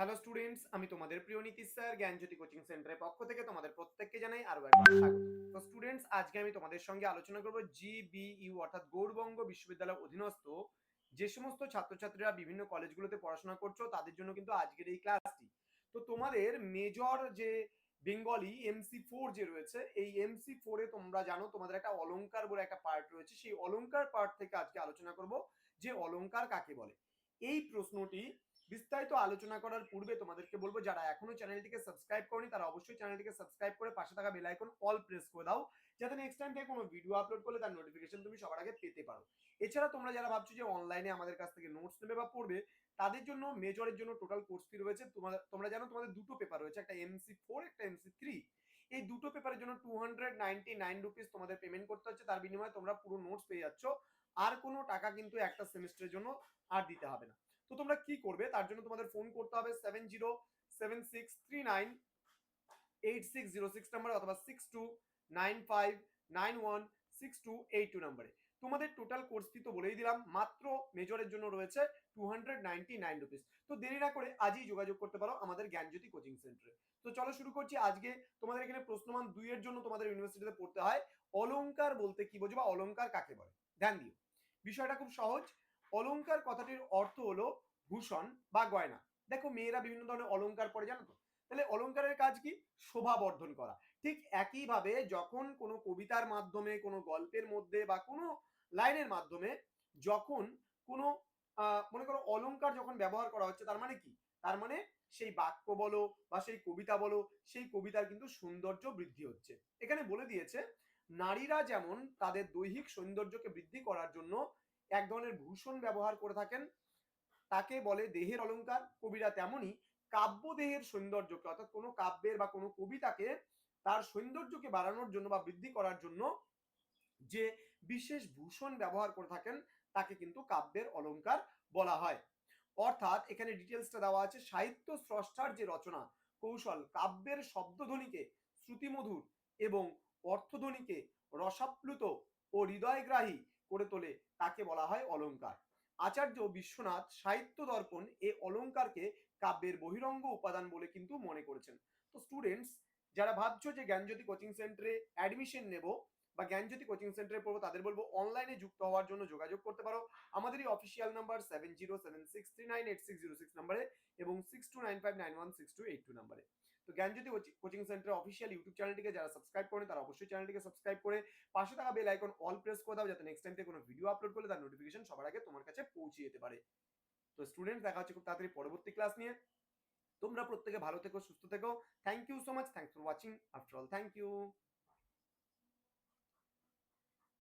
Hello students আমি তোমাদের প্রিয় নীতিশ স্যার, জ্ঞানজ্যোতি কোচিং সেন্টারের পক্ষ থেকে তোমাদের প্রত্যেককে জানাই আরও একবার স্বাগত। তো স্টুডেন্টস আজকে আমি তোমাদের সঙ্গে আলোচনা করব জিবিইউ অর্থাৎ গৌড়বঙ্গ বিশ্ববিদ্যালয়ের অধীনস্থ যে সমস্ত ছাত্রছাত্রীরা বিভিন্ন কলেজগুলোতে পড়াশোনা করছ, তাদের জন্য কিন্তু আজকের এই ক্লাসটি। তো তোমাদের মেজর যে বেঙ্গলি এমসি ফোর যে রয়েছে, এই এমসি ফোরে তোমরা জানো, তোমাদের একটা অলংকার বলে একটা পার্ট রয়েছে। সেই অলংকার পার্ট থেকে আজকে আলোচনা করব যে অলংকার কাকে বলে। এই প্রশ্নটি বিস্তারিত আলোচনা করার পূর্বে তোমাদেরকে বলব, যারা এখনও চ্যানেলটিকে সাবস্ক্রাইব করনি, তারা অবশ্যই চ্যানেলটিকে সাবস্ক্রাইব করে পাশে থাকা বেল আইকন অল প্রেস করে দাও, যাতে নেক্সট টাইম থেকে কোনো ভিডিও আপলোড করলে তার নোটিফিকেশন তুমি সবার আগে পেতে পারো। এছাড়া তোমরা যারা ভাবছ যে অনলাইনে আমাদের কাছ থেকে নোটস নেবে বা পড়বে, তাদের জন্য মেজরের জন্য টোটাল কোর্স ফি রয়েছে। তোমাদের, তোমরা জানো তোমাদের দুটো পেপার রয়েছে, একটা এমসি ফোর একটা এমসি থ্রি এই দুটো পেপারের জন্য two hundred ninety nine rupees তোমাদের পেমেন্ট করতে হচ্ছে। তার বিনিময়ে তোমরা পুরো নোটস পেয়ে যাচ্ছ। আর কোনো টাকা কিন্তু একটা সেমিস্টারের জন্য আর দিতে হবে না। তো তোমরা কি করবে? তার জন্য তোমাদের ফোন করতে হবে seven zero seven six three nine eight six zero six নাম্বারে অথবা six two nine five nine one six two eight two নাম্বারে তোমাদের টোটাল কোর্স ফি তো বলেই দিলাম, মাত্র মেজরের জন্য রয়েছে two hundred ninety nine rupees তো দেরি না করে আজই যোগাযোগ করতে পারো আমাদের জ্ঞানজ্যোতি কোচিং সেন্টারে তো চলো শুরু করছি আজকে। তোমাদের এখানে প্রশ্নমান দুইয়ের জন্য তোমাদের ইউনিভার্সিটিতে পড়তে হয়। অলংকার বলতে কি বোঝো বা অলংকার কাকে বলে? ধ্যান দিও। বিষয়টা খুব সহজ। অলংকার কথাটির অর্থ হলো ভূষণ বা গয়না। দেখো মেয়েরা বিভিন্ন ধরনের অলংকার পরে, জানো তো? তাহলে অলংকারের কাজ কি? শোভা বর্ধন করা। ঠিক একইভাবে যখন কোনো কবিতার মাধ্যমে, কোনো গল্পের মধ্যে বা কোনো লাইনের মাধ্যমে যখন কোনো মনে করো অলংকার যখন ব্যবহার করা হচ্ছে, তার মানে কি? তার মানে সেই বাক্য বলো বা সেই কবিতা বলো, সেই কবিতার কিন্তু সৌন্দর্য বৃদ্ধি হচ্ছে। এখানে বলে দিয়েছে, নারীরা যেমন তাদের দৈহিক সৌন্দর্যকে বৃদ্ধি করার জন্য এক ধরনের ভূষণ ব্যবহার করে থাকেন। তাকে বলে দেহের অলংকার কবিরা তেমনি কাব্য দেহের সৌন্দর্যকে, অর্থাৎ কোনো কাব্যের বা কোনো কবিতাকে তার সৌন্দর্যকে বাড়ানোর জন্য বা বৃদ্ধি করার জন্য যে বিশেষ ভূষণ ব্যবহার করে থাকেন, তাকে কিন্তু কাব্যের অলংকার বলা হয়। অর্থাৎ এখানে ডিটেলসটা দেওয়া আছে, সাহিত্য স্রষ্টার যে রচনা, কৌশল, কাব্যের শব্দধ্বনিকে শ্রুতিমধুর এবং অর্থধ্বনিকে রসাপ্লুত ও হৃদয়গ্রাহী করে তোলে, তাকে বলা হয় অলঙ্কার। আচার্য বিশ্বনাথ সাহিত্য দর্পণ এ অলঙ্কারকে কাব্যের বহিরঙ্গ উপাদান বলে কিন্তু মনে করেছেন। তো স্টুডেন্টস যারা ভাবছ যে জ্ঞানজ্যোতি কোচিং সেন্টারে অ্যাডমিশন নেব বা জ্ঞানজ্যোতি কোচিং সেন্টারে পড়ব, তাদের বলব অনলাইনে যুক্ত হওয়ার জন্য যোগাযোগ করতে পারো। আমাদের এই official number seven zero seven six three nine eight six zero six নাম্বারে এবং six two nine five nine one six two eight two নাম্বারে তো Gyanjyoti coaching centre official YouTube চ্যানেলটিকে যারা সাবস্ক্রাইব করেন, তারা অবশ্যই চ্যানেলটিকে সাবস্ক্রাইব করে পাশে থাকা বেল আইকন অল প্রেস করে দাও, যাতে নেক্সট টাইম থেকে কোনো ভিডিও আপলোড করলে তার নোটিফিকেশন সবার আগে তোমার কাছে পৌঁছে যেতে পারে। তো স্টুডেন্ট দেখা হচ্ছে খুব তাড়াতাড়ি পরবর্তী ক্লাস নিয়ে। তোমরা প্রত্যেকে ভালো থেকো, সুস্থ থেকো। Thank you so much thanks for watching after all thank you